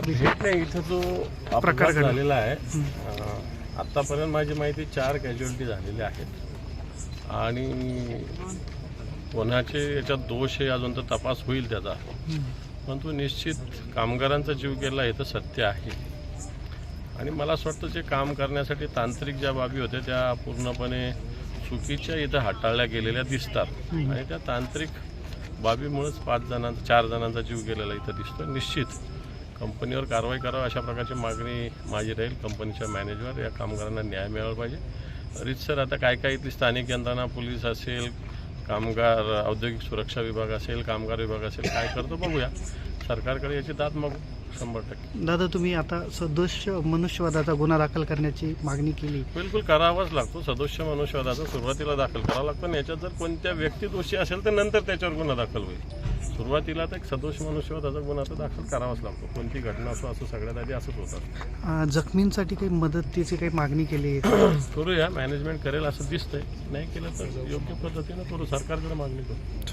भेट नाही इथं जो प्रकार. झालेला आहे. अं, आतापर्यंत माझी माहिती चार कॅज्युअलिटी झालेल्या आहेत. आणि कोणाचे याच्यात दोष आहे अजून तर तपास होईल त्याचा. परंतु निश्चित कामगारांचा जीव गेला हे तर सत्य आहे. आणि मला असं वाटतं जे काम करण्यासाठी तांत्रिक ज्या बाबी होत्या त्या पूर्णपणे चुकीच्या इथं हाताळल्या गेलेल्या दिसतात. आणि त्या तांत्रिक बाबीमुळेच पाच जणांचा चार जणांचा जीव गेलेला इथं दिसतो निश्चित. कंपनीवर कारवाई करावी अशा प्रकारची मागणी माझी राहील. कंपनीच्या मॅनेजर या कामगारांना न्याय मिळाला पाहिजे. रीतसर आता काय काय इथली स्थानिक यंत्रणा पोलीस असेल कामगार औद्योगिक सुरक्षा विभाग असेल कामगार विभाग असेल काय करतो बघूया. सरकारकडे याची दाद मागू. शंभर टक्के. दादा तुम्ही आता सदोष मनुष्यवादाचा गुन्हा दाखल करण्याची मागणी केली. बिलकुल करावाच लागतो. सदस्य मनुष्यवादाचा सुरुवातीला दाखल करावा लागतो आणि याच्यात जर कोणत्या व्यक्ती दोषी असेल तर नंतर त्याच्यावर गुन्हा दाखल होईल. सुरुवातीला तर एक सदोष मनुष्यवादाचा गुन्हा तर दाखल करावाच लागतो. कोणती घटना असो असं सगळ्यात आधी असंच होतं. अं, जखमींसाठी काही मदतीची काही मागणी केली आहे? का? करूया मॅनेजमेंट करेल असं दिसतंय. नाही केलं तर योग्य पद्धतीनं करू. सरकारकडे मागणी करू.